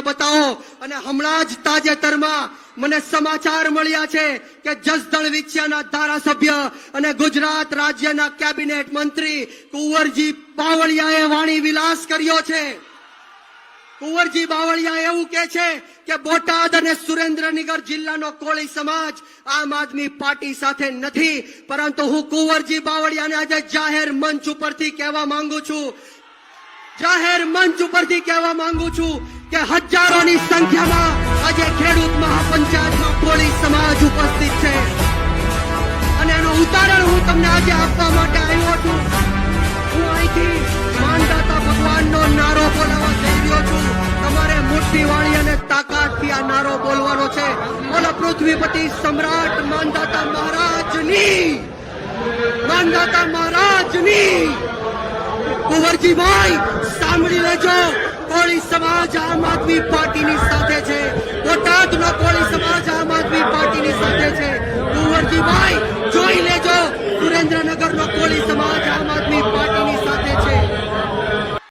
કરીને બતાવો. અને હમણાં જ તાજેતરમાં મને સમાચાર મળ્યા છે કે જસદણ વિછિયાના ધારાસભ્ય અને ગુજરાત રાજ્યના કેબિનેટ મંત્રી કુંવરજી બાવળિયાએ વાણી વિલાસ કર્યો છે. કુંવરજી બાવળિયા એવું કે છે કે બોટાદ અને સુરેન્દ્રનગર જિલ્લાનો કોળી સમાજ આમ આદમી પાર્ટી સાથે નથી. પરંતુ હું કુંવરજી બાવળિયાને આજે જાહેર મંચ ઉપરથી કહેવા માંગુ છું. જાહેર મંચ ઉપરથી કહેવા માંગુ છું કે હજારોની સંખ્યામાં આજે ખેડૂત મહાપંચાયતમાં કોળી સમાજ ઉપસ્થિત છે. અને એનું ઉદાહરણ હું તમને આજે આપવા માટે આવ્યો છું. હું અહીંથી માનદાતા ભગવાનનો નારો બોલાવવા જઈ રહ્યો છું. તમારે મુઠ્ઠીવાળી અને તાકાતથી આ નારો બોલવાનો છે. બોલો, પૃથ્વીપતિ સમ્રાટ માનદાતા મહારાજની. માનદાતા મહારાજની. કુંવરજીભાઈ, સાંભળી લેજો. સમાજ આમ આદમી પાર્ટીની સાથે છે. બોટાદનો કોળી સમાજ આમ આદમી પાર્ટીની સાથે છે. કુંવરજીભાઈ, જોઈ લેજો. સુરેન્દ્રનગરનો કોળી સમાજ.